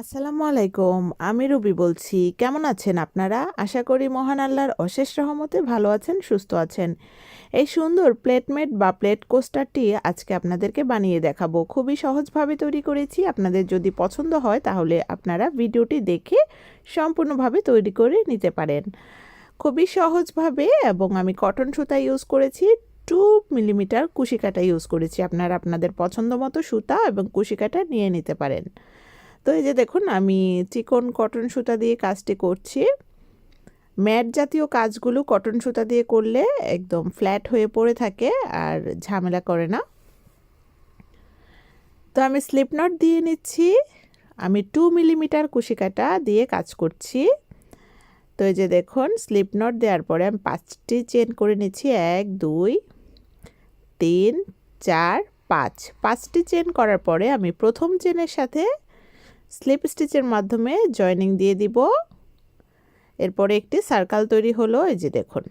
আসসালামু আলাইকুম, আমি রুবি বলছি। কেমন আছেন আপনারা? আশা করি মহান আল্লাহর অশেষ রহমতে ভালো আছেন, সুস্থ আছেন। এই সুন্দর প্লেটমেট বা প্লেট কোস্টারটি আজকে আপনাদেরকে বানিয়ে দেখাবো। খুবই সহজভাবে তৈরি করেছি। আপনাদের যদি পছন্দ হয়, তাহলে আপনারা ভিডিওটি দেখে সম্পূর্ণভাবে তৈরি করে নিতে পারেন। খুবই সহজভাবে এবং আমি কটন সুতা ইউজ করেছি, টু মিলিমিটার কুশি কাটা ইউজ করেছি। আপনারা আপনাদের পছন্দ মতো সুতা এবং কুশি কাটা নিয়ে নিতে পারেন। তো এই যে দেখুন, আমি চিকন কটন সুতা দিয়ে কাজটি করছি। ম্যাট জাতীয় কাজগুলো কটন সুতা দিয়ে করলে একদম ফ্ল্যাট হয়ে পড়ে থাকে আর ঝামেলা করে না। তো আমি স্লিপ নট দিয়ে নিচ্ছি। আমি টু মিলিমিটার কুশিকাটা দিয়ে কাজ করছি। তো এই যে দেখুন, স্লিপ নট দেওয়ার পরে আমি পাঁচটি চেন করে নিচ্ছি। এক, দুই, তিন, চার, পাঁচ। পাঁচটি চেন করার পরে আমি প্রথম চেনের সাথে স্লিপ স্টিচের মাধ্যমে জয়েনিং দিয়ে দিব। এরপরে একটি সার্কাল তৈরি হলো, এই যে দেখুন।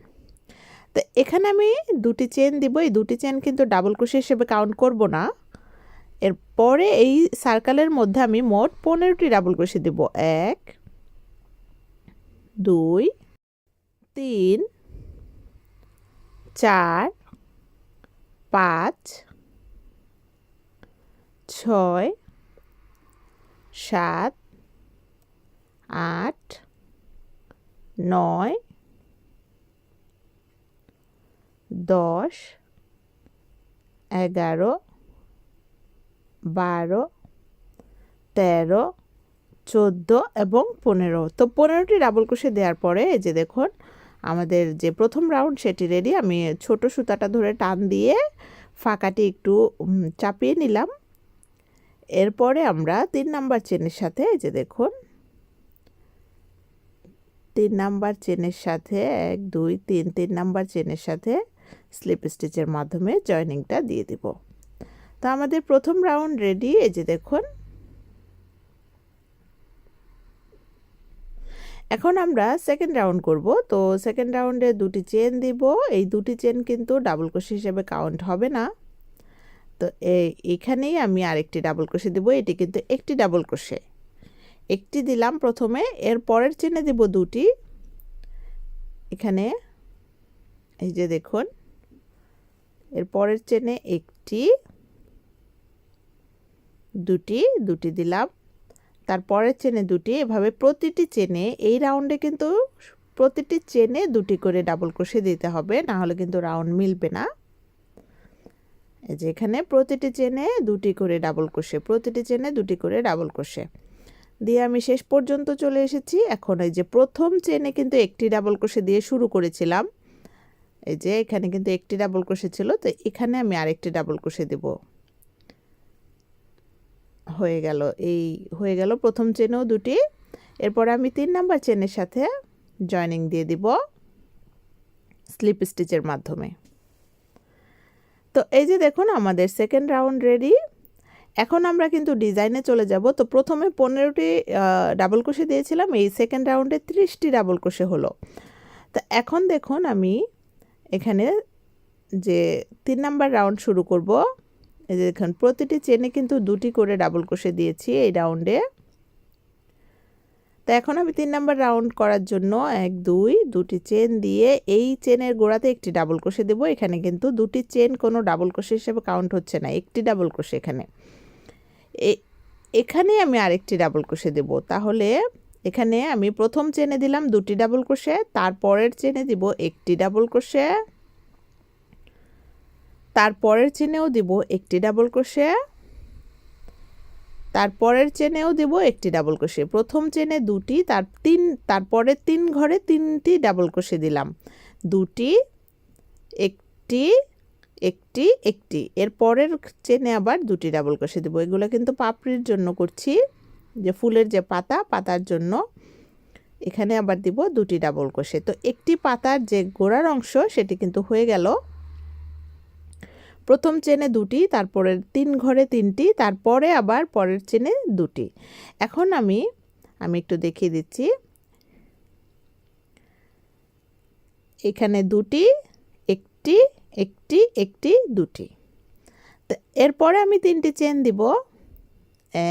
তো এখানে আমি দুটি চেন দিব, এই দুটি চেন কিন্তু ডাবল ক্রোশে হিসেবে কাউন্ট করব না। এরপরে এই সার্কালের মধ্যে আমি মোট পনেরোটি ডাবল ক্রোশে দেব। এক, দুই, তিন, চার, পাঁচ, ছয় সাত, আট, নয়, দশ, এগারো, বারো, তেরো, চোদ্দ এবং পনেরো। তো পনেরোটি ডাবল ক্রোশে দেওয়ার পরে এই যে দেখুন, আমাদের যে প্রথম রাউন্ড সেটি রেডি আমি ছোট সুতাটা ধরে টান দিয়ে ফাঁকাটি একটু চাপিয়ে নিলাম। এরপরে আমরা তিন নাম্বার চেনের সাথে, এই যে দেখুন। তিন নাম্বার চেনের সাথে, এক, দুই, তিন তিন নাম্বার চেনের সাথে স্লিপ স্টিচের মাধ্যমে জয়নিংটা দিয়ে দিব। তো আমাদের প্রথম রাউন্ড রেডি, এই যে দেখুন। এখন আমরা সেকেন্ড রাউন্ড করব। তো সেকেন্ড রাউন্ডে দুটি চেন দিব। এই দুটি চেন কিন্তু ডাবল ক্রোশ হিসেবে কাউন্ট হবে না। তো এখানেই আমি আরেকটি ডাবল ক্রোশে দেবো, এটি কিন্তু একটি ডাবল ক্রোশে একটি দিলাম প্রথমে, এর পরের চেনে দেব দুটি। এখানে, এই যে দেখুন, এর পরের চেনে একটি, দুটি দুটি দিলাম। তারপরের চেনে দুটি, এভাবে প্রতিটি চেনে এই রাউন্ডে কিন্তু প্রতিটি চেনে দুটি করে ডাবল ক্রোশে দিতে হবে না হলে কিন্তু রাউন্ড মিলবে না। এই যে এখানে প্রতিটি চেনে দুটি করে ডাবল ক্রোশে, প্রতিটি চেনে দুটি করে ডাবল ক্রোশে। দিয়ে আমি শেষ পর্যন্ত চলে এসেছি। এখন এই যে প্রথম চেনে কিন্তু একটি ডাবল ক্রোশে দিয়ে শুরু করেছিলাম। এই যে এখানে কিন্তু একটি ডাবল ক্রোশে ছিল, তো এখানে আমি আরেকটি ডাবল ক্রোশে দেব। হয়ে গেল, এই হয়ে গেল প্রথম চেনেও দুটি। এরপর আমি তিন নাম্বার চেনের সাথে জয়নিং দিয়ে দিব স্লিপ স্টিচের মাধ্যমে। তো এই যে দেখুন আমাদের সেকেন্ড রাউন্ড রেডি এখন আমরা কিন্তু ডিজাইনে চলে যাব। তো প্রথমে পনেরোটি ডাবল কোষে দিয়েছিলাম, এই সেকেন্ড রাউন্ডে ত্রিশটি ডাবল কোষে হলো। তো এখন দেখুন আমি এখানে যে তিন নাম্বার রাউন্ড শুরু করব। এই যে দেখুন, প্রতিটি চেনে কিন্তু দুটি করে ডাবল কোষে দিয়েছি এই রাউন্ডে তো এখন আমি তিন নাম্বার রাউন্ড করার জন্য এক, দুই, দুটি চেন দিয়ে এই চেনের গোড়াতে একটি ডাবল কোষে দেবো। এখানে কিন্তু দুটি চেন কোনো ডাবল কোষে হিসেবে কাউন্ট হচ্ছে না, একটি ডাবল কোষে এখানে। এখানে আমি আরেকটি ডাবল কোষে দেব। তাহলে এখানে আমি প্রথম চেনে দিলাম দুটি ডাবল কোষে, তারপরের চেনে দিব একটি ডাবল কোষে, তারপরের চেনেও দিব একটি ডাবল কোষে তারপরের চেনেও দেব একটি ডাবল ক্রোশে। প্রথম চেনে দুটি, তার তিন তারপরের তিন ঘরে তিনটি ডাবল ক্রোশে দিলাম। দুটি, একটি একটি একটি। এর পরের চেনে আবার দুটি ডাবল ক্রোশে দেবো। এগুলো কিন্তু পাপড়ির জন্য করছি। যে ফুলের যে পাতা, পাতার জন্য এখানে আবার দিব দুটি ডাবল ক্রোশে। তো একটি পাতার যে গোড়ার অংশ, সেটি কিন্তু হয়ে গেল প্রথম চেনে দুটি, তারপরের তিন ঘরে তিনটি, তারপরে আবার পরের চেনে দুটি। এখন আমি আমি একটু দেখিয়ে দিচ্ছি। এখানে দুটি, একটি একটি একটি, দুটি। এরপরে আমি তিনটি চেন দিব।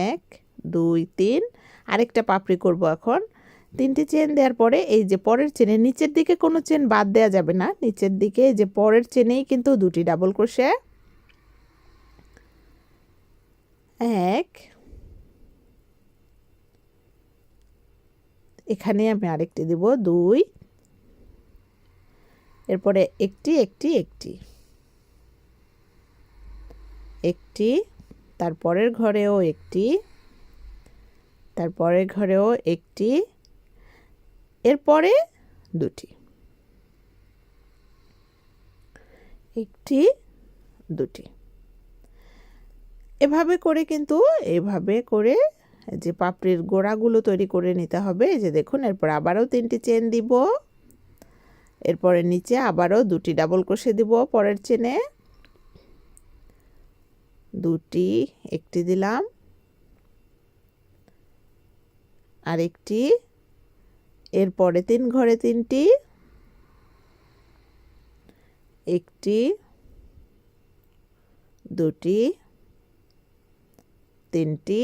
এক, দুই, তিন। আরেকটা পাপড়ি করব এখন। তিনটি চেন দেওয়ার পরে এই যে পরের চেনের নিচের দিকে কোনো চেন বাদ দেওয়া যাবে না। নিচের দিকে এই যে পরের চেনেই কিন্তু দুটি ডাবল ক্রোশে এক। এখানে আমি আরেকটি দিব, দুই। এরপরে একটি একটি একটি। একটি, তারপরের ঘরেও একটি, তারপরের ঘরেও একটি এরপরে দুটি। একটি, দুটি। এভাবে করে কিন্তু, এভাবে করে যে পাপড়ির গোড়াগুলো তৈরি করে নিতে হবে যে দেখুন, এরপর আবারও তিনটি চেন দিব। এরপরে নিচে আবারও দুটি ডাবল কষে দিব পরের চেনে। দুটি, একটি দিলাম। আর একটি এরপরে তিন ঘরে তিনটি। একটি, দুটি, তিনটি।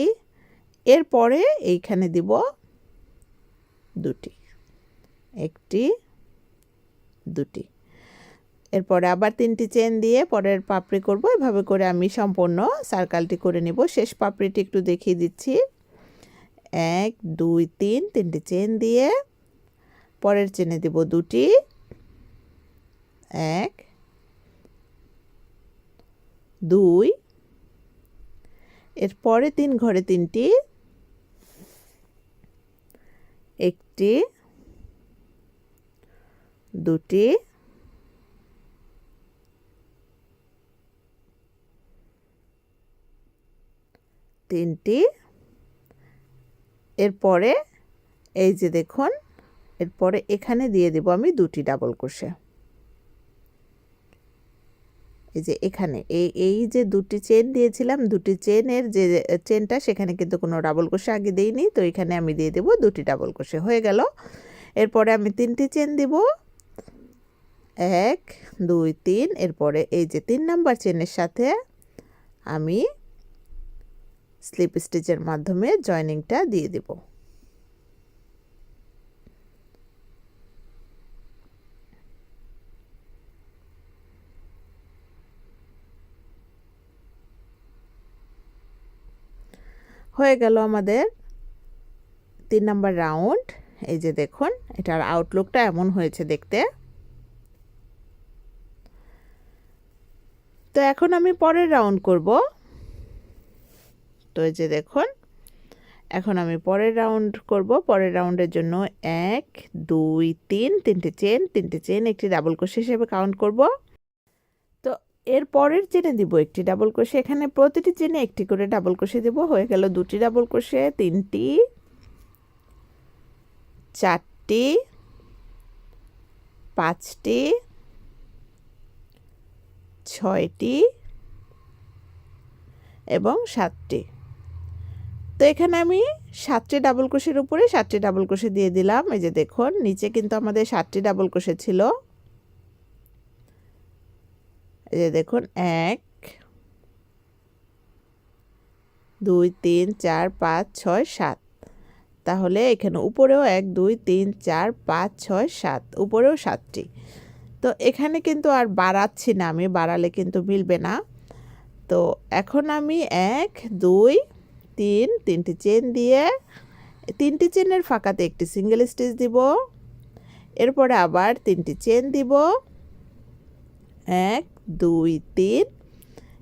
এরপরে এইখানে দিব দুটি। একটি, দুটি। এরপরে আবার তিনটি চেন দিয়ে পরের পাপড়ি করব। এভাবে করে আমি সম্পূর্ণ সার্কালটি করে নেব। শেষ পাপড়িটি একটু দেখিয়ে দিচ্ছি। এক, দুই, তিন, তিনটি চেন দিয়ে পরের চেনে দেব দুটি। এক, দুই এরপরে তিন ঘরে তিনটি। একটি, দুটি, তিনটি। এরপরে এই যে দেখুন এরপরে এখানে দিয়ে দেব আমি দুটি ডাবল ক্রোশে। এই যে এখানে, এই এই যে দুটি চেন দিয়েছিলাম, দুটি চেনের যে, চেনটা সেখানে কিন্তু কোনো ডাবল ক্রোশে আগে দিইনি, তো এখানে আমি দিয়ে দেব দুটি ডাবল ক্রোশে। হয়ে গেল। এরপরে আমি তিনটি চেন দিব। এক, দুই, তিন, এরপরে এই যে তিন নাম্বার চেনের সাথে আমি স্লিপ স্টিচের মাধ্যমে জয়নিংটা দিয়ে দেব। হয়ে গেল আমাদের তিন নাম্বার রাউন্ড। এই যে দেখুন, এটার আউটলুকটা এমন হয়েছে দেখতে। তো এখন আমি পরের রাউন্ড করব। তো এই যে দেখুন, এখন আমি পরের রাউন্ড করব। পরের রাউন্ডের জন্য এক, দুই, তিন, তিনটে চেন তিনটে চেন একটি ডাবল ক্রোশ হিসেবে কাউন্ট করব। এর পরের চেনে দিব একটি ডাবল ক্রোশে এখানে প্রতিটি চেনে একটি করে ডাবল ক্রোশে দেব। হয়ে গেল দুটি ডাবল ক্রোশে তিনটি, চারটি, পাঁচটি, ছয়টি এবং সাতটি। তো এখানে আমি সাতটি ডাবল ক্রোশের উপরে সাতটি ডাবল ক্রোশে দিয়ে দিলাম। এই যে দেখুন, নিচে কিন্তু আমাদের সাতটি ডাবল ক্রোশে ছিল। এই যে দেখুন, এক, দুই, তিন, চার, পাঁচ, ছয়, সাত। তাহলে এখানে উপরেও এক, দুই, তিন, চার, পাঁচ, ছয়, সাত, উপরেও সাতটি। তো এখানে কিন্তু আর বাড়াচ্ছি না আমি, বাড়ালে কিন্তু মিলবে না। তো এখন আমি এক, দুই, তিন, তিনটি চেন দিয়ে, তিনটি চেনের ফাঁকাতে একটি সিঙ্গেল স্টিচ দিব। এরপরে আবার তিনটি চেন দিব। এক দুই, তিন।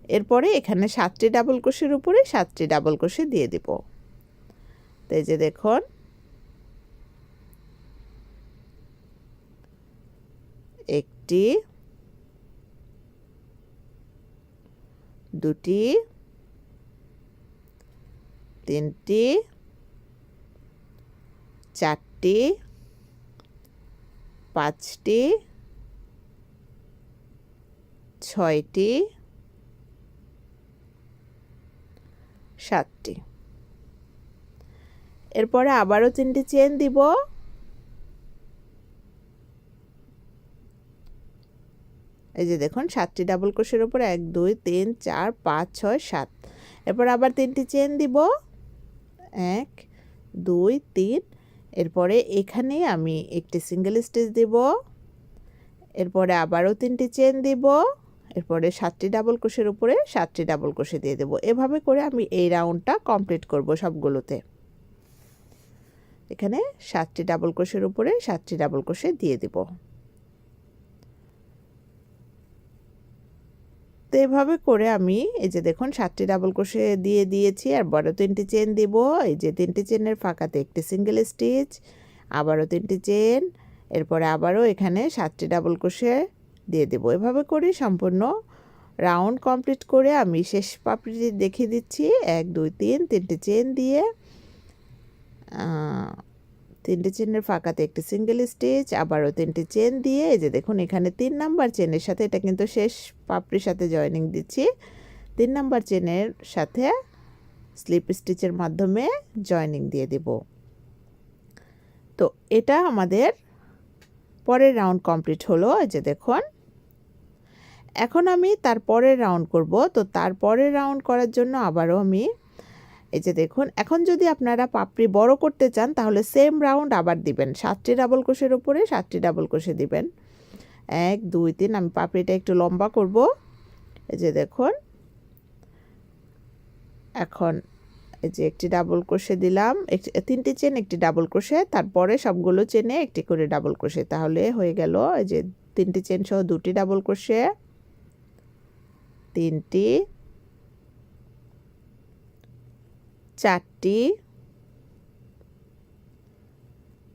এরপরে এখানে সাতটি ডাবল কোষের উপরে সাতটি ডাবল কোষে দিয়ে দিব। তো এই যে দেখুন। একটি, দুটি, তিনটি, চারটি, পাঁচটি ছয়টি, সাতটি। এরপরে আবারও তিনটি চেন দিব। এই যে দেখুন, সাতটি ডাবল ক্রোশের উপর এক, দুই, তিন, চার, পাঁচ, ছয়, সাত। এরপর আবার তিনটি চেন দিব। এক, দুই, তিন। এরপরে এখানে আমি একটি সিঙ্গেল স্টিচ দিব। এরপরে আবারও তিনটি চেন দিব। এরপরে সাতটি ডাবল ক্রোশের উপরে সাতটি ডাবল ক্রোশে দিয়ে দেবো। এভাবে করে আমি এই রাউন্ডটা কমপ্লিট করব সবগুলোতে। এখানে সাতটি ডাবল ক্রোশের উপরে সাতটি ডাবল ক্রোশে দিয়ে দেব। তো এভাবে করে আমি এই যে দেখুন সাতটি ডাবল ক্রোশে দিয়ে দিয়েছি আর বড় তিনটি চেন দিব। এই যে তিনটি চেনের ফাঁকাতে একটি সিঙ্গেল স্টিচ আবারও তিনটি চেন এরপরে আবারও এখানে সাতটি ডাবল ক্রোশে দিয়ে দেবো। এভাবে করে সম্পূর্ণ রাউন্ড কমপ্লিট করে আমি শেষ পাপড়িটি দেখিয়ে দিচ্ছি। এক, দুই, তিন, তিনটে চেন দিয়ে তিনটে চেনের ফাঁকাতে একটি সিঙ্গেল স্টিচ আবারও তিনটে চেন দিয়ে, এই যে দেখুন এখানে তিন নাম্বার চেনের সাথে এটা কিন্তু শেষ পাপড়ির সাথে জয়েনিং দিচ্ছি। তিন নাম্বার চেনের সাথে স্লিপ স্টিচের মাধ্যমে জয়েনিং দিয়ে দেব। তো এটা আমাদের পরের রাউন্ড কমপ্লিট হলো। এই যে দেখুন এখন আমি তারপরের রাউন্ড করব। তো তারপরের রাউন্ড করার জন্য আবারও আমি এই যে দেখুন, এখন যদি আপনারা পাপড়ি বড় করতে চান, তাহলে সেম রাউন্ড আবার দিবেন। সাতটি ডাবল কোষের উপরে সাতটি ডাবল কোষে দিবেন। এক, দুই, তিন, আমি পাপড়িটা একটু লম্বা করব। এই যে দেখুন, এখন এই যে একটি ডাবল ক্রোশে দিলাম। তিনটি চেন একটি ডাবল ক্রোশে তারপরে সবগুলো চেনে একটি করে ডাবল ক্রোশে তাহলে হয়ে গেল এই যে তিনটি চেন সহ দুটি ডাবল ক্রোশে তিনটি, চারটি,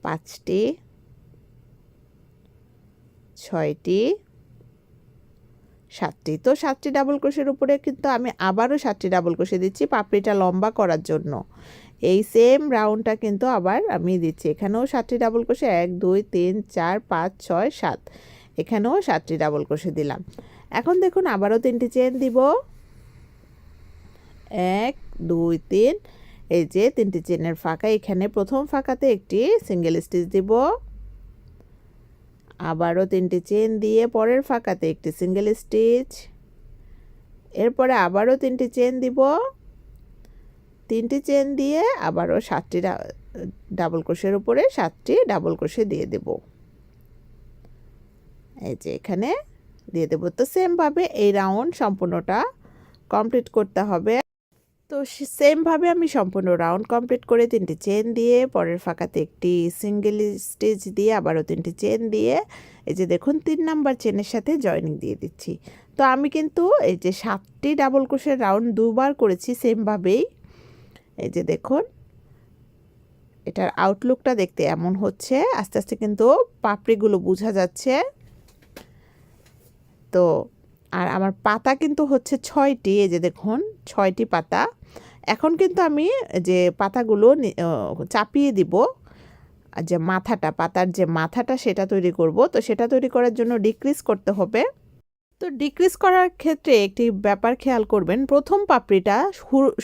পাঁচটি, ছয়টি, সাতটি। তো সাতটি ডাবল ক্রোশের উপরে কিন্তু আমি আবারও সাতটি ডাবল ক্রোশে দিচ্ছি পাপড়িটা লম্বা করার জন্য। এই সেম রাউন্ডটা কিন্তু আবার আমি দিচ্ছি। এখানেও সাতটি ডাবল ক্রোশে এক, দুই, তিন, চার, পাঁচ, ছয়, সাত। এখানেও সাতটি ডাবল ক্রোশে দিলাম। এখন দেখুন আবারও তিনটি চেন দিব। এক, দুই, তিন। এই যে তিনটি চেনের ফাঁকা, এখানে প্রথম ফাঁকাতে একটি সিঙ্গেল স্টিচ দিব। আবারও তিনটি চেন দিয়ে পরের ফাঁকাতে একটি সিঙ্গেল স্টিচ এরপরে আবারও তিনটি চেন দিব। তিনটি চেন দিয়ে আবারও সাতটি ডাবল ক্রোশের উপরে সাতটি ডাবল ক্রোশে দিয়ে দেব। এই যে এখানে দিয়ে দেবো। তো সেমভাবে এই রাউন্ড সম্পূর্ণটা কমপ্লিট করতে হবে। তো সেমভাবে আমি সম্পূর্ণ রাউন্ড কমপ্লিট করে তিনটি চেন দিয়ে, পরের ফাঁকাতে একটি সিঙ্গেল স্টেজ দিয়ে, আবারও তিনটি চেন দিয়ে, এই যে দেখুন তিন নাম্বার চেনের সাথে জয়েনিং দিয়ে দিচ্ছি। তো আমি কিন্তু এই যে সাতটি ডাবল ক্রোশের রাউন্ড দুবার করেছি সেমভাবেই এই যে দেখুন, এটার আউটলুকটা দেখতে এমন হচ্ছে। আস্তে আস্তে কিন্তু পাপড়িগুলো বোঝা যাচ্ছে। তো আর আমার পাতা কিন্তু হচ্ছে ছয়টি, এই যে দেখুন, ছয়টি পাতা। এখন কিন্তু আমি যে পাতাগুলো চাপিয়ে দিব যে মাথাটা, পাতার যে মাথাটা সেটা তৈরি করব। তো সেটা তৈরি করার জন্য ডিক্রিজ করতে হবে। তো ডিক্রিজ করার ক্ষেত্রে একটি ব্যাপার খেয়াল করবেন, প্রথম পাপড়িটা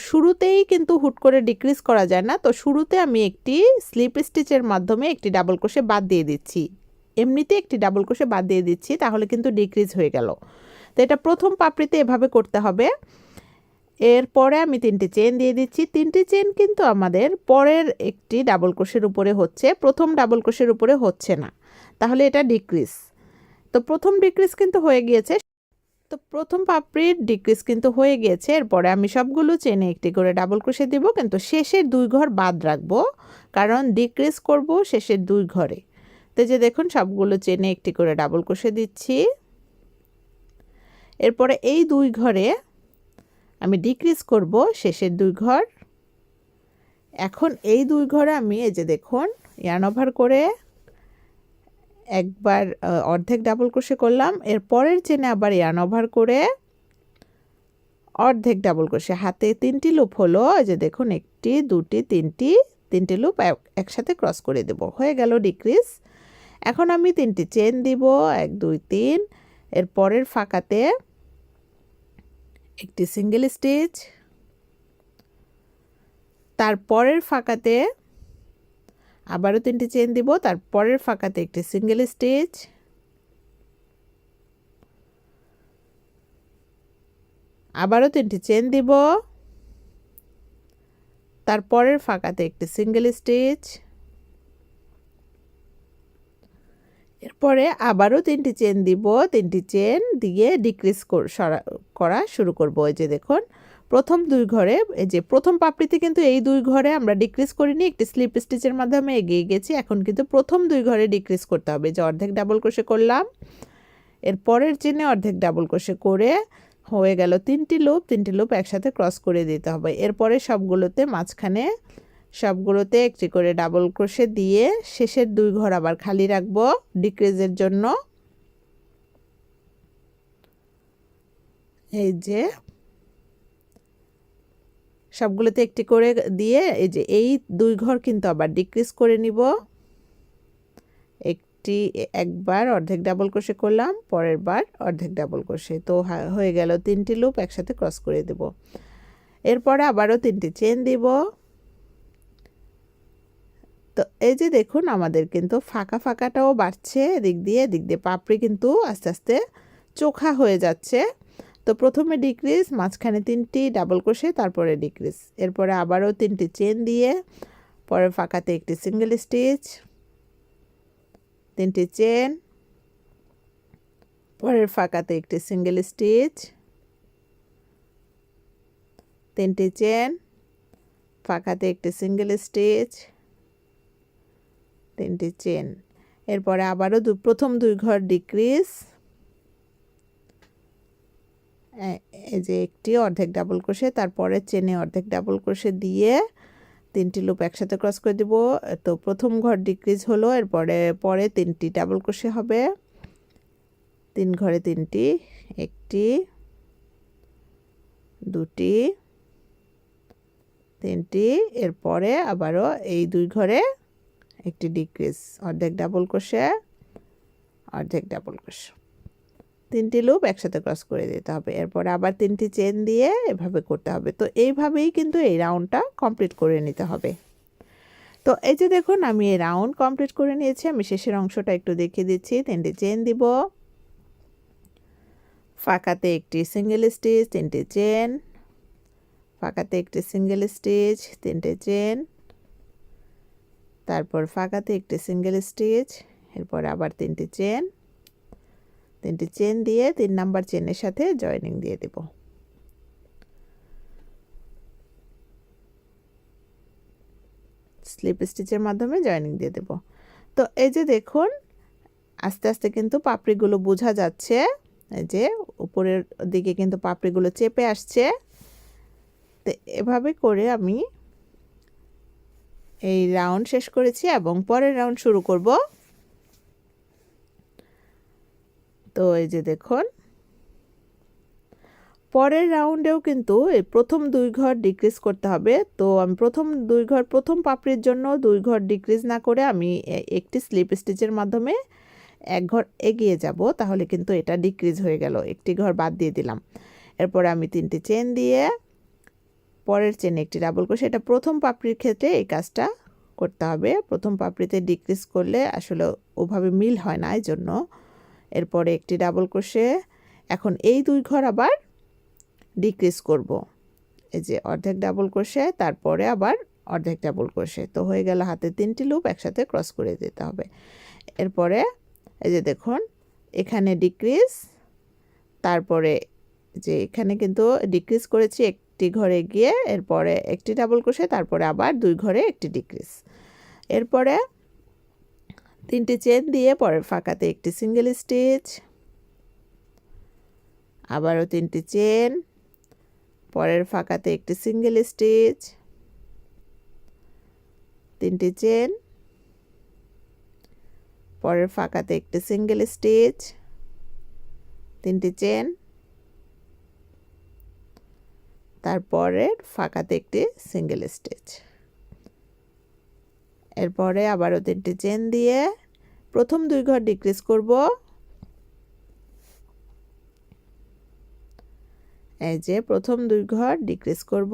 শুরুতেই কিন্তু হুট করে ডিক্রিজ করা যায় না। তো শুরুতে আমি একটি স্লিপ স্টিচের মাধ্যমে একটি ডাবল কোষে বাদ দিয়ে দিচ্ছি। এমনিতে একটি ডাবল কোষে বাদ দিয়ে দিচ্ছি, তাহলে কিন্তু ডিক্রিজ হয়ে গেল। তো এটা প্রথম পাপড়িতে এভাবে করতে হবে। এরপরে আমি তিনটি চেন দিয়ে দিচ্ছি। তিনটি চেন কিন্তু আমাদের পরের একটি ডাবল ক্রোশের উপরে হচ্ছে, প্রথম ডাবল ক্রোশের উপরে হচ্ছে না। তাহলে এটা ডিক্রিজ তো প্রথম ডিক্রিজ কিন্তু হয়ে গিয়েছে। তো প্রথম পাপড়ির ডিক্রিজ কিন্তু হয়ে গিয়েছে। এরপরে আমি সবগুলো চেনে একটি করে ডাবল ক্রোশে দিব, কিন্তু শেষের দুই ঘর বাদ রাখব, কারণ ডিক্রিজ করব শেষের দুই ঘরে। তো যে দেখুন সবগুলো চেনে একটি করে ডাবল ক্রোশে দিচ্ছি। এরপরে এই দুই ঘরে আমি ডিক্রিজ করব শেষের দুই ঘর। এখন এই দুই ঘরে আমি এই যে দেখুন ইয়ার্ন ওভার করে একবার অর্ধেক ডাবল ক্রোশে করলাম। এর পরের চেনে আবার ইয়ার্ন ওভার করে অর্ধেক ডাবল ক্রোশে হাতে তিনটি লুপ হলো যে দেখুন একটি, দুটি, তিনটি তিনটি লুপ একসাথে ক্রস করে দেব। হয়ে গেল ডিক্রিজ এখন আমি তিনটি চেন দিব, এক, দুই, তিন। এর পরের ফাঁকাতে একটি সিঙ্গেল স্টিচ তারপরের ফাঁকাতে আবারও তিনটি চেন দিব তারপরের ফাঁকাতে একটি সিঙ্গেল স্টিচ আবারও তিনটি চেন দিব তারপরের ফাঁকাতে একটি সিঙ্গেল স্টিচ এরপরে আবারও তিনটি চেন দিব, তিনটি চেন দিয়ে ডিক্রিজ করা শুরু করব। এই যে দেখুন, প্রথম দুই ঘরে, এই যে প্রথম পাপড়িতে কিন্তু এই দুই ঘরে আমরা ডিক্রিজ করিনি, একটি স্লিপ স্টিচের মাধ্যমে এগিয়ে গেছি। এখন কিন্তু প্রথম দুই ঘরে ডিক্রিজ করতে হবে। যে অর্ধেক ডাবল ক্রোশে করলাম এর পরের চেনে অর্ধেক ডাবল ক্রোশে করে হয়ে গেল তিনটি লোপ তিনটি লোপ একসাথে ক্রস করে দিতে হবে। এরপরে সবগুলোতে মাঝখানে সবগুলোতে একটি করে ডাবল ক্রোশে দিয়ে শেষের দুই ঘর আবার খালি রাখব ডিক্রিজের জন্য। এই যে সবগুলোতে একটি করে দিয়ে এই যে এই দুই ঘর কিন্তু আবার ডিক্রিজ করে নিব। একটি একবার অর্ধেক ডাবল ক্রোশে করলাম, পরের বার অর্ধেক ডাবল ক্রোশে। তো হয়ে গেল তিনটি লুপ একসাথে ক্রস করে দেব। এরপরে আবারও তিনটি চেন দিব। তো এই যে দেখুন, আমাদের কিন্তু ফাঁকা ফাঁকাটাও বাড়ছে, এদিক দিয়ে এদিক দিয়ে। পাপড়ি কিন্তু আস্তে আস্তে চোখা হয়ে যাচ্ছে। তো প্রথমে ডিক্রিজ মাঝখানে তিনটি ডাবল ক্রোশে তারপরে ডিক্রিজ এরপরে আবারও তিনটি চেন দিয়ে পরে ফাঁকাতে একটি সিঙ্গেল স্টিচ তিনটি চেন পরের ফাঁকাতে একটি সিঙ্গেল স্টিচ তিনটি চেন ফাঁকাতে একটি সিঙ্গেল স্টিচ তিনটি চেন। এরপরে আবারও দু প্রথম দুই ঘর ডিক্রিজ এই যে একটি অর্ধেক ডাবল ক্রোশে তারপরে চেনে অর্ধেক ডাবল ক্রোশে দিয়ে তিনটি লুপ একসাথে ক্রস করে দিব। তো প্রথম ঘর ডিক্রিজ হলো, এরপরে পরে তিনটি ডাবল ক্রোশে হবে। তিন ঘরে তিনটি, একটি, দুটি, তিনটি, এরপরে আবারও এই দুই ঘরে একটি ডিক্রিজ অর্ধেক ডাবল ক্রোশে অর্ধেক ডাবল ক্রোশে তিনটি লুপ একসাথে ক্রস করে দিতে হবে। এরপর আবার তিনটি চেন দিয়ে এভাবে করতে হবে। তো এইভাবেই কিন্তু এই রাউন্ডটা কমপ্লিট করে নিতে হবে। তো এই যে দেখুন, আমি এই রাউন্ড কমপ্লিট করে নিয়েছি। আমি শেষের অংশটা একটু দেখিয়ে দিচ্ছি। তিনটি চেন দিব। ফাঁকাতে একটি সিঙ্গেল স্টিচ তিনটে চেন ফাঁকাতে একটি সিঙ্গেল স্টিচ তিনটে চেন তারপর ফাঁকাতে একটি সিঙ্গেল স্টিচ এরপর আবার তিনটি চেন তিনটি চেন দিয়ে তিন নাম্বার চেনের সাথে জয়েনিং দিয়ে দেব। স্লিপ স্টিচের মাধ্যমে জয়েনিং দিয়ে দেব। তো এই যে দেখুন, আস্তে আস্তে কিন্তু পাপড়িগুলো বোঝা যাচ্ছে, এই যে উপরের দিকে কিন্তু পাপড়িগুলো চেপে আসছে। তো এভাবে করে আমি এই রাউন্ড শেষ করেছি এবং পরের রাউন্ড শুরু করব। তো এই যে দেখুন, পরের রাউন্ডেও কিন্তু এই প্রথম দুই ঘর ডিক্রিজ করতে হবে। তো আমি প্রথম দুই ঘর, প্রথম পাপড়ির জন্য দুই ঘর ডিক্রিজ না করে আমি একটি স্লিপ স্টিচের মাধ্যমে এক ঘর এগিয়ে যাব। তাহলে কিন্তু এটা ডিক্রিজ হয়ে গেল। একটি ঘর বাদ দিয়ে দিলাম। এরপরে আমি তিনটি চেন দিয়ে পরের চেনে একটি ডাবল করে সেটা প্রথম পাপড়ির ক্ষেত্রে এই কাজটা করতে হবে। প্রথম পাপড়িতে ডিক্রিজ করলে আসলে ওভাবে মিল হয় না এই জন্য এরপরে একটি ডাবল ক্রোশে এখন এই দুই ঘর আবার ডিক্রিজ করব। এই যে অর্ধেক ডাবল ক্রোশে তারপরে আবার অর্ধেক ডাবল ক্রোশে তো হয়ে গেল হাতে তিনটি লুপ একসাথে ক্রস করে দিতে হবে। এরপরে এই যে দেখুন, এখানে ডিক্রিজ তারপরে যে এখানে কিন্তু ডিক্রিজ করেছি একটি ঘরে গিয়ে এরপরে একটি ডাবল ক্রোশে তারপরে আবার দুই ঘরে একটি ডিক্রিজ এরপরে তিনটি চেন দিয়ে পরের ফাঁকাতে একটি সিঙ্গেল স্টিচ আবারও তিনটি চেন পরের ফাঁকাতে একটি সিঙ্গেল স্টিচ তিনটি চেন পরের ফাঁকাতে একটি সিঙ্গেল স্টিচ তিনটি চেন তারপরের ফাঁকাতে একটি সিঙ্গেল স্টিচ এরপরে আবারও তিনটি চেন দিয়ে প্রথম দুই ঘর ডিক্রিজ করব। এই যে প্রথম দুই ঘর ডিক্রিজ করব।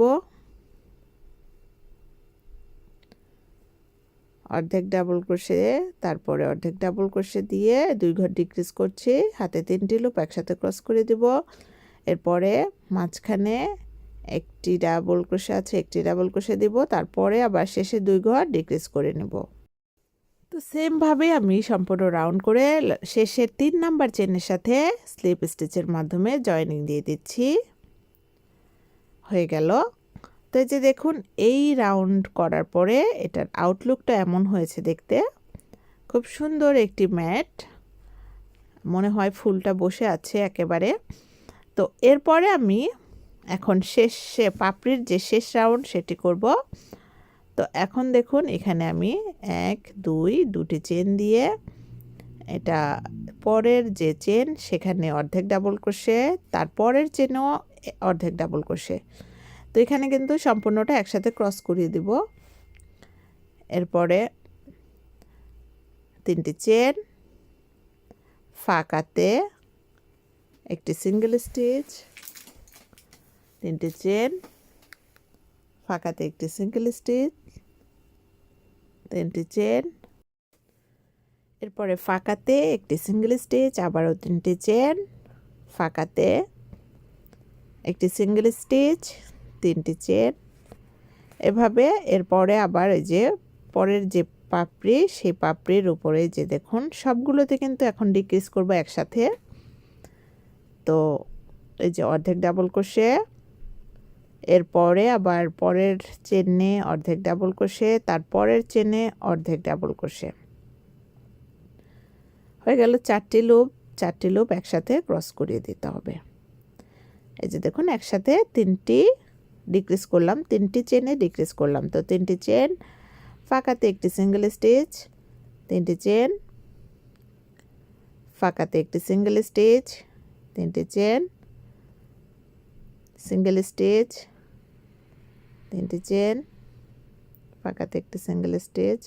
অর্ধেক ডাবল ক্রোশে তারপরে অর্ধেক ডাবল ক্রোশে দিয়ে দুই ঘর ডিক্রিজ করছি। হাতে তিনটি লুপ একসাথে ক্রস করে দেব। এরপরে মাঝখানে একটি ডাবল ক্রোশে আছে, একটি ডাবল ক্রোশে দিব, তারপরে আবার শেষে দুই ঘর ডিক্রিজ করে নেব। তো সেমভাবে আমি সম্পূর্ণ রাউন্ড করে শেষের তিন নাম্বার চেনের সাথে স্লিপ স্টিচের মাধ্যমে জয়েনিং দিয়ে দিচ্ছি। হয়ে গেল। তো এই যে দেখুন, এই রাউন্ড করার পরে এটার আউটলুকটা এমন হয়েছে দেখতে। খুব সুন্দর একটি ম্যাট মনে হয় ফুলটা বসে আছে একেবারে। তো এরপরে আমি এখন শেষে পাপড়ির যে শেষ রাউন্ড সেটি করব। তো এখন দেখুন, এখানে আমি এক, দুই, দুটি চেন দিয়ে এটা পরের যে চেন সেখানে অর্ধেক ডাবল ক্রোশে তারপরের চেনও অর্ধেক ডাবল ক্রোশে তো এখানে কিন্তু সম্পূর্ণটা একসাথে ক্রস করিয়ে দিব। এরপরে তিনটি চেন ফাঁকাতে একটি সিঙ্গেল স্টিচ তিনটি চেন ফাঁকাতে একটি সিঙ্গেল স্টিচ তিনটি চেন এরপরে ফাঁকাতে একটি সিঙ্গেল স্টিচ আবারও তিনটি চেন ফাঁকাতে একটি সিঙ্গেল স্টিচ তিনটি চেন এভাবে এরপরে আবার এই যে পরের যে পাপড়ি, সেই পাপড়ির উপরে যে দেখুন, সবগুলোতে কিন্তু এখন ডিক্রিজ করব একসাথে। তো এই যে অর্ধেক ডাবল কোষে এরপরে আবার পরের চেনে অর্ধেক ডাবল কোষে তারপরের চেনে অর্ধেক ডাবল কোষে। হয়ে গেল চারটি লুপ চারটি লুপ একসাথে ক্রস করিয়ে দিতে হবে। এই যে দেখুন, একসাথে তিনটি ডিক্রিজ করলাম, তিনটি চেনে ডিক্রিজ করলাম। তো তিনটি চেন, ফাঁকাতে একটি সিঙ্গেল স্টিচ তিনটি চেন, ফাঁকাতে একটি সিঙ্গেল স্টিচ তিনটি চেন সিঙ্গেল স্টিচ তিনটি চেন ফাঁকাতে একটি সিঙ্গেল স্টিচ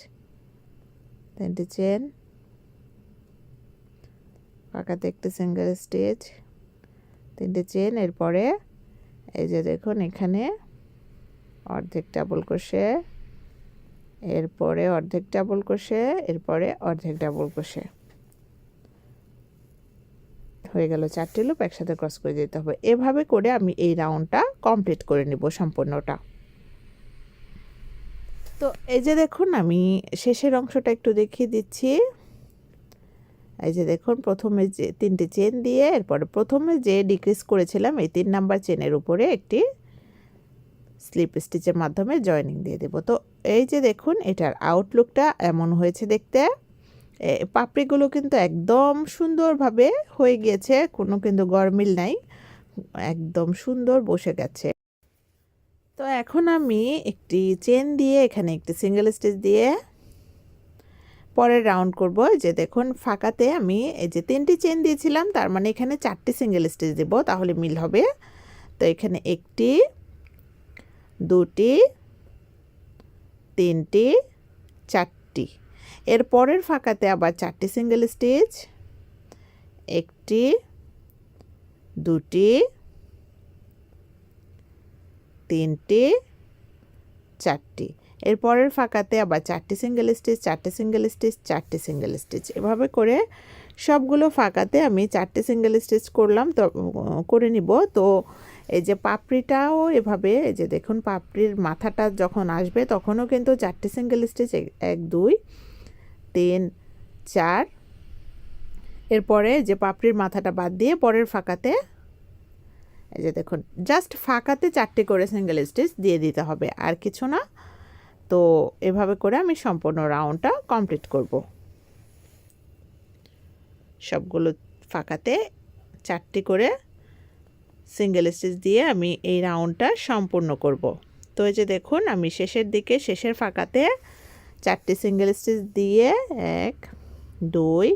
তিনটি চেন ফাঁকাতে একটি সিঙ্গেল স্টিচ তিনটে চেন এরপরে এই যে দেখুন এখানে অর্ধেক ডাবল কোষে এরপরে অর্ধেক ডাবল কোষে এরপরে অর্ধেক ডাবল কোষে হয়ে গেল চারটি লুপ একসাথে ক্রস করে দিতে হবে। এভাবে করে আমি এই রাউন্ডটা কমপ্লিট করে নিব সম্পূর্ণটা। তো এই যে দেখুন, আমি শেষের অংশটা একটু দেখিয়ে দিচ্ছি। এই যে দেখুন, প্রথমে যে তিনটে চেন দিয়ে এরপরে প্রথমে যে ডিক্রিজ করেছিলাম, এই তিন নাম্বার চেনের উপরে একটি স্লিপ স্টিচের মাধ্যমে জয়েনিং দিয়ে দেব। তো এই যে দেখুন, এটার আউটলুকটা এমন হয়েছে দেখতে। পাপড়িগুলো কিন্তু একদম সুন্দরভাবে হয়ে গিয়েছে, কোনো কিন্তু গরমিল নাই। একদম সুন্দর বসে গেছে। তো এখন আমি একটি চেন দিয়ে, এখানে একটি সিঙ্গেল স্টিচ দিয়ে পরের রাউন্ড করব। যে দেখুন, ফাঁকাতে আমি এই যে তিনটি চেন দিয়েছিলাম, তার মানে এখানে চারটি সিঙ্গেল স্টিচ দেব, তাহলে মিল হবে। তো এখানে একটি, দুটি, তিনটি, চারটি। এর পরের ফাঁকাতে আবার চারটি সিঙ্গেল স্টিচ একটি, দুটি তিনটি, চারটি। এরপরের ফাঁকাতে আবার চারটি সিঙ্গেল স্টিচ চারটি সিঙ্গেল স্টিচ চারটি সিঙ্গেল স্টিচ এভাবে করে সবগুলো ফাঁকাতে আমি চারটি সিঙ্গেল স্টিচ করলাম, তো করে নিব। তো এই যে পাপড়িটাও এভাবে, এই যে দেখুন পাপড়ির মাথাটা যখন আসবে তখনও কিন্তু চারটি সিঙ্গেল স্টিচ এক দুই, তিন, চার। এরপরে যে পাপড়ির মাথাটা বাদ দিয়ে পরের ফাঁকাতে এই যে দেখুন জাস্ট ফাঁকাতে চারটে করে সিঙ্গেল স্টিচ দিয়ে দিতে হবে, আর কিছু না। তো এভাবে করে আমি সম্পূর্ণ রাউন্ডটা কমপ্লিট করব। সবগুলো ফাঁকাতে চারটি করে সিঙ্গেল স্টিচ দিয়ে আমি এই রাউন্ডটা সম্পূর্ণ করব। তো এই যে দেখুন, আমি শেষের দিকে, শেষের ফাঁকাতে চারটি সিঙ্গেল স্টিচ দিয়ে এক, দুই,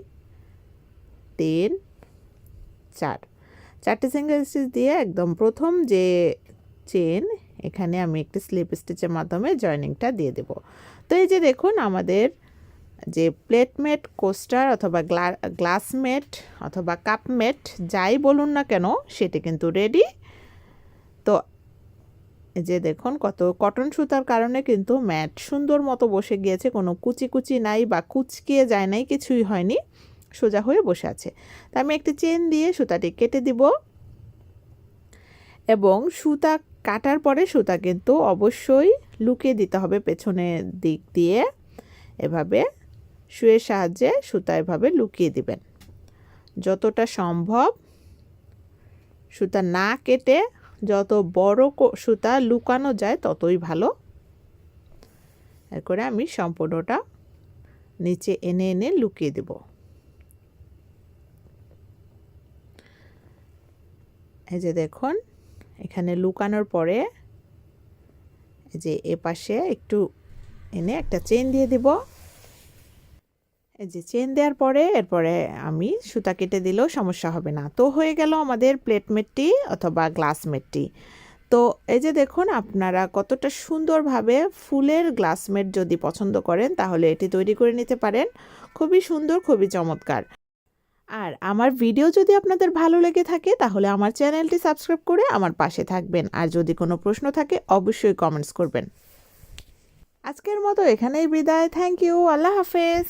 তিন, চার। চারটি সিঙ্গেল স্টিচ দিয়ে একদম প্রথম যে চেন এখানে আমি একটি স্লিপ স্টিচের মাধ্যমে জয়েনিংটা দিয়ে দেব। তো এই যে দেখুন, আমাদের যে প্লেটমেট কোস্টার অথবা গ্লাসমেট অথবা কাপমেট যাই বলুন না কেন, সেটি কিন্তু রেডি তো যে দেখুন, কত কটন সুতার কারণে কিন্তু ম্যাট সুন্দর মতো বসে গিয়েছে, কোনো কুচি কুচি নাই বা কুচকিয়ে যায় নাই, কিছুই হয়নি। সোজা হয়ে বসে আছে। তা আমি একটি চেন দিয়ে সুতাটি কেটে দিব। এবং সুতা কাটার পরে সুতা কিন্তু অবশ্যই লুকিয়ে দিতে হবে পেছনের দিক দিয়ে। এভাবে শুয়ের সাহায্যে সুতা এভাবে লুকিয়ে দিবেন। যতটা সম্ভব সুতা না কেটে যত বড় সুতা লুকানো যায় ততই ভালো। এরপরে আমি সম্পূর্ণটা নিচে এনে এনে লুকিয়ে দেব। এই যে দেখুন, এখানে লুকানোর পরে এই যে এ পাশে একটু এনে একটা চেন দিয়ে দিব। এই যে চেন দেওয়ার পরে এরপরে আমি সুতা কেটে দিলেও সমস্যা হবে না। তো হয়ে গেল আমাদের প্লেটমেটটি অথবা গ্লাসমেটটি তো এই যে দেখুন, আপনারা কতটা সুন্দরভাবে ফুলের গ্লাসমেট যদি পছন্দ করেন, তাহলে এটি তৈরি করে নিতে পারেন। খুবই সুন্দর, খুবই চমৎকার। আর আমার ভিডিও যদি আপনাদের ভালো লেগে থাকে, তাহলে আমার চ্যানেলটি সাবস্ক্রাইব করে আমার পাশে থাকবেন। আর যদি কোনো প্রশ্ন থাকে, অবশ্যই কমেন্টস করবেন। আজকের মতো এখানেই বিদায়। থ্যাংক ইউ আল্লাহ হাফেজ।